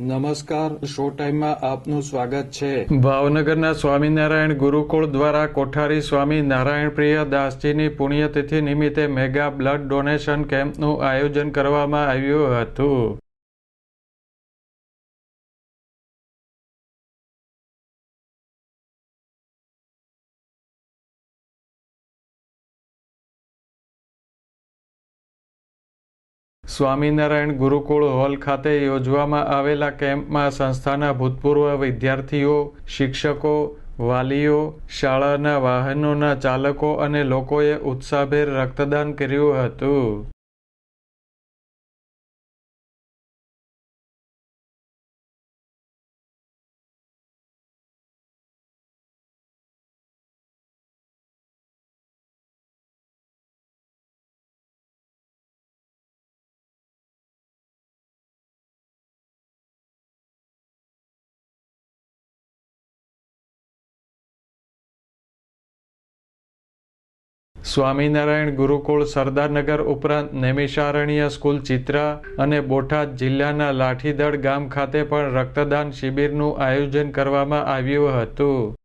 નમસ્કાર શો ટાઈમમાં આપનું સ્વાગત છે. ભાવનગરના સ્વામિનારાયણ ગુરુકુળ દ્વારા કોઠારી સ્વામી નારાયણ પ્રિય દાસજીની પુણ્યતિથિ નિમિત્તે મેગા બ્લડ ડોનેશન કેમ્પનું આયોજન કરવામાં આવ્યું હતું. સ્વામિનારાયણ ગુરુકુળ હોલ ખાતે યોજવામાં આવેલા કેમ્પમાં સંસ્થાના ભૂતપૂર્વ વિદ્યાર્થીઓ, શિક્ષકો, વાલીઓ, શાળાના વાહનોના ચાલકો અને લોકોએ ઉત્સાહભેર રક્તદાન કર્યું હતું. સ્વામિનારાયણ ગુરુકુળ સરદારનગર ઉપરાંત નેમિષારણ્ય સ્કૂલ ચિત્રા અને બોટાદ જિલ્લાના લાઠીદળ ગામ ખાતે પણ રક્તદાન શિબિરનું આયોજન કરવામાં આવ્યું હતું.